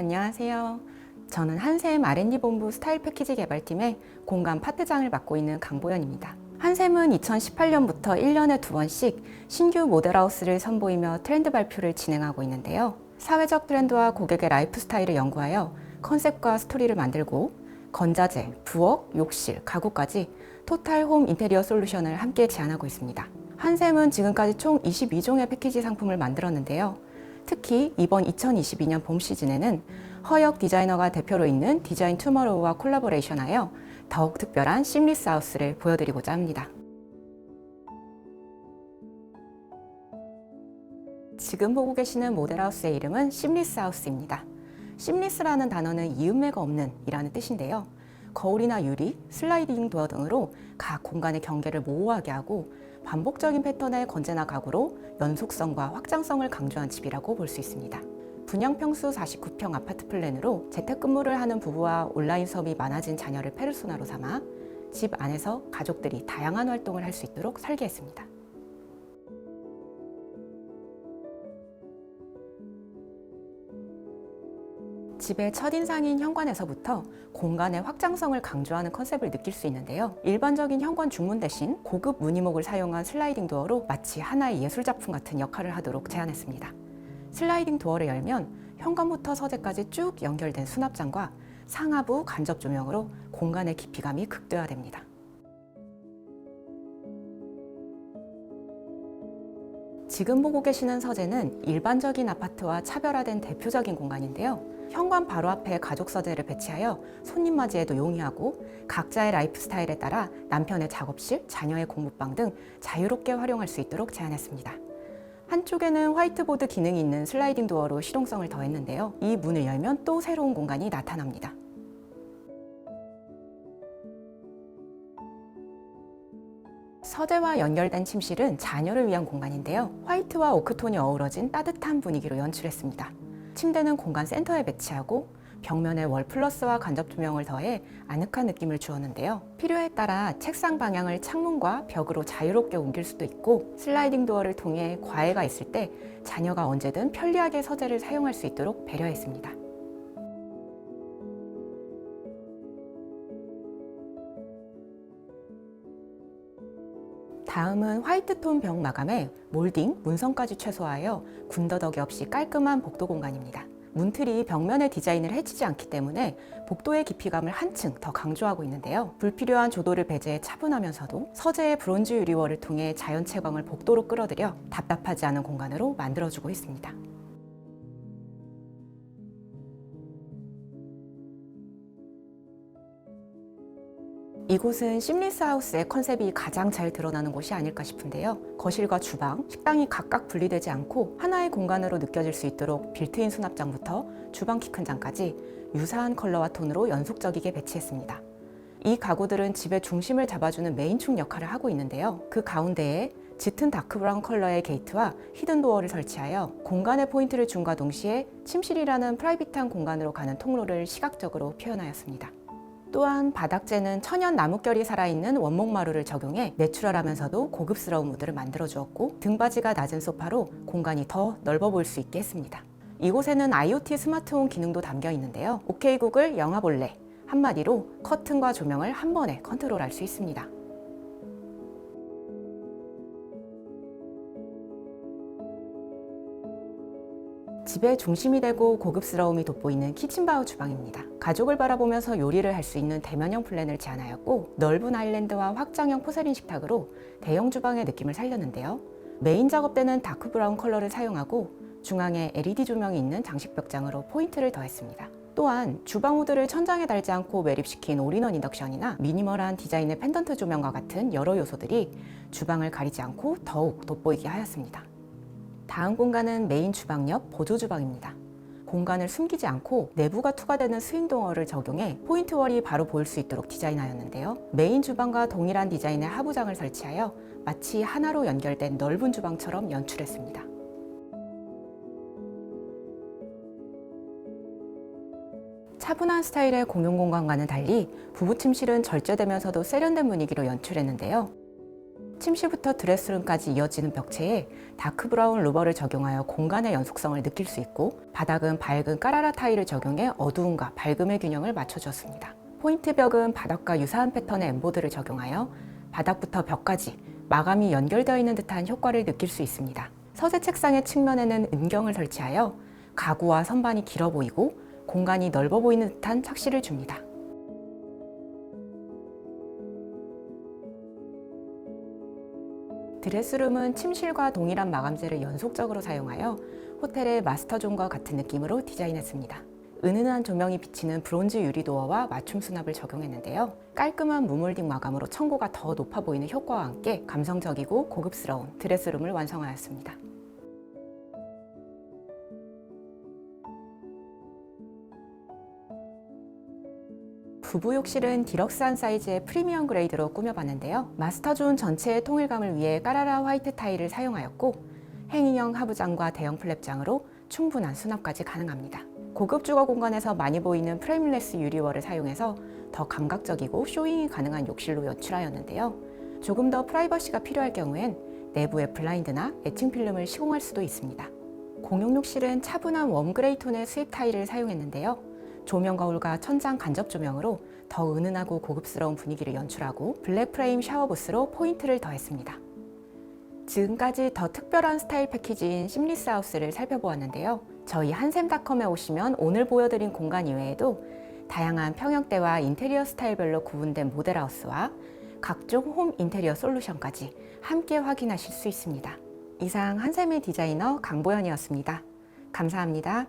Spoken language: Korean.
안녕하세요. 저는 한샘 R&D 본부 스타일 패키지 개발팀의 공간 파트장을 맡고 있는 강보연입니다. 한샘은 2018년부터 1년에 두 번씩 신규 모델하우스를 선보이며 트렌드 발표를 진행하고 있는데요. 사회적 트렌드와 고객의 라이프 스타일을 연구하여 컨셉과 스토리를 만들고 건자재, 부엌, 욕실, 가구까지 토탈 홈 인테리어 솔루션을 함께 제안하고 있습니다. 한샘은 지금까지 총 22종의 패키지 상품을 만들었는데요. 특히 이번 2022년 봄 시즌에는 허역 디자이너가 대표로 있는 디자인 투머로우와 콜라보레이션하여 더욱 특별한 심리스 하우스를 보여드리고자 합니다. 지금 보고 계시는 모델하우스의 이름은 심리스 하우스입니다. 심리스라는 단어는 이음매가 없는 이라는 뜻인데요. 거울이나 유리, 슬라이딩 도어 등으로 각 공간의 경계를 모호하게 하고 반복적인 패턴의 건재나 가구로 연속성과 확장성을 강조한 집이라고 볼 수 있습니다. 분양 평수 49평 아파트 플랜으로 재택근무를 하는 부부와 온라인 수업이 많아진 자녀를 페르소나로 삼아 집 안에서 가족들이 다양한 활동을 할 수 있도록 설계했습니다. 집의 첫인상인 현관에서부터 공간의 확장성을 강조하는 컨셉을 느낄 수 있는데요. 일반적인 현관 중문 대신 고급 무늬목을 사용한 슬라이딩 도어로 마치 하나의 예술작품 같은 역할을 하도록 제안했습니다. 슬라이딩 도어를 열면 현관부터 서재까지 쭉 연결된 수납장과 상하부 간접 조명으로 공간의 깊이감이 극대화됩니다. 지금 보고 계시는 서재는 일반적인 아파트와 차별화된 대표적인 공간인데요. 현관 바로 앞에 가족 서재를 배치하여 손님 맞이에도 용이하고 각자의 라이프 스타일에 따라 남편의 작업실, 자녀의 공부방 등 자유롭게 활용할 수 있도록 제안했습니다. 한쪽에는 화이트보드 기능이 있는 슬라이딩 도어로 실용성을 더했는데요. 이 문을 열면 또 새로운 공간이 나타납니다. 서재와 연결된 침실은 자녀를 위한 공간인데요. 화이트와 오크톤이 어우러진 따뜻한 분위기로 연출했습니다. 침대는 공간 센터에 배치하고 벽면에 월 플러스와 간접 조명을 더해 아늑한 느낌을 주었는데요. 필요에 따라 책상 방향을 창문과 벽으로 자유롭게 옮길 수도 있고 슬라이딩 도어를 통해 과외가 있을 때 자녀가 언제든 편리하게 서재를 사용할 수 있도록 배려했습니다. 다음은 화이트톤 벽 마감에 몰딩, 문성까지 최소화하여 군더더기 없이 깔끔한 복도 공간입니다. 문틀이 벽면의 디자인을 해치지 않기 때문에 복도의 깊이감을 한층 더 강조하고 있는데요. 불필요한 조도를 배제해 차분하면서도 서재의 브론즈 유리월을 통해 자연 채광을 복도로 끌어들여 답답하지 않은 공간으로 만들어주고 있습니다. 이곳은 심리스 하우스의 컨셉이 가장 잘 드러나는 곳이 아닐까 싶은데요. 거실과 주방, 식당이 각각 분리되지 않고 하나의 공간으로 느껴질 수 있도록 빌트인 수납장부터 주방 키 큰 장까지 유사한 컬러와 톤으로 연속적이게 배치했습니다. 이 가구들은 집의 중심을 잡아주는 메인축 역할을 하고 있는데요. 그 가운데에 짙은 다크 브라운 컬러의 게이트와 히든 도어를 설치하여 공간의 포인트를 준과 동시에 침실이라는 프라이빗한 공간으로 가는 통로를 시각적으로 표현하였습니다. 또한 바닥재는 천연 나뭇결이 살아있는 원목 마루를 적용해 내추럴하면서도 고급스러운 무드를 만들어 주었고 등받이가 낮은 소파로 공간이 더 넓어 보일 수 있게 했습니다. 이곳에는 IoT 스마트홈 기능도 담겨 있는데요. OK 구글 영화 볼래 한마디로 커튼과 조명을 한 번에 컨트롤할 수 있습니다. 집의 중심이 되고 고급스러움이 돋보이는 키친바우 주방입니다. 가족을 바라보면서 요리를 할 수 있는 대면형 플랜을 제안하였고 넓은 아일랜드와 확장형 포세린 식탁으로 대형 주방의 느낌을 살렸는데요. 메인 작업대는 다크 브라운 컬러를 사용하고 중앙에 LED 조명이 있는 장식 벽장으로 포인트를 더했습니다. 또한 주방 후드를 천장에 달지 않고 매립시킨 올인원 인덕션이나 미니멀한 디자인의 펜던트 조명과 같은 여러 요소들이 주방을 가리지 않고 더욱 돋보이게 하였습니다. 다음 공간은 메인 주방 옆 보조 주방입니다. 공간을 숨기지 않고 내부가 투과되는 스윙 도어를 적용해 포인트 월이 바로 보일 수 있도록 디자인하였는데요. 메인 주방과 동일한 디자인의 하부장을 설치하여 마치 하나로 연결된 넓은 주방처럼 연출했습니다. 차분한 스타일의 공용 공간과는 달리 부부 침실은 절제되면서도 세련된 분위기로 연출했는데요. 침실부터 드레스룸까지 이어지는 벽체에 다크 브라운 루버를 적용하여 공간의 연속성을 느낄 수 있고 바닥은 밝은 까라라 타일을 적용해 어두움과 밝음의 균형을 맞춰주었습니다. 포인트 벽은 바닥과 유사한 패턴의 엠보드를 적용하여 바닥부터 벽까지 마감이 연결되어 있는 듯한 효과를 느낄 수 있습니다. 서재 책상의 측면에는 은경을 설치하여 가구와 선반이 길어 보이고 공간이 넓어 보이는 듯한 착시를 줍니다. 드레스룸은 침실과 동일한 마감재를 연속적으로 사용하여 호텔의 마스터존과 같은 느낌으로 디자인했습니다. 은은한 조명이 비치는 브론즈 유리 도어와 맞춤 수납을 적용했는데요. 깔끔한 무몰딩 마감으로 청고가 더 높아 보이는 효과와 함께 감성적이고 고급스러운 드레스룸을 완성하였습니다. 부부 욕실은 디럭스한 사이즈의 프리미엄 그레이드로 꾸며봤는데요. 마스터존 전체의 통일감을 위해 까라라 화이트 타일을 사용하였고 행인형 하부장과 대형 플랩장으로 충분한 수납까지 가능합니다. 고급 주거 공간에서 많이 보이는 프레임레스 유리월을 사용해서 더 감각적이고 쇼잉이 가능한 욕실로 연출하였는데요. 조금 더 프라이버시가 필요할 경우엔 내부에 블라인드나 애칭 필름을 시공할 수도 있습니다. 공용 욕실은 차분한 웜그레이 톤의 수입 타일을 사용했는데요. 조명 거울과 천장 간접 조명으로 더 은은하고 고급스러운 분위기를 연출하고 블랙 프레임 샤워부스로 포인트를 더했습니다. 지금까지 더 특별한 스타일 패키지인 심리스 하우스를 살펴보았는데요. 저희 한샘닷컴에 오시면 오늘 보여드린 공간 이외에도 다양한 평형대와 인테리어 스타일별로 구분된 모델하우스와 각종 홈 인테리어 솔루션까지 함께 확인하실 수 있습니다. 이상 한샘의 디자이너 강보연이었습니다. 감사합니다.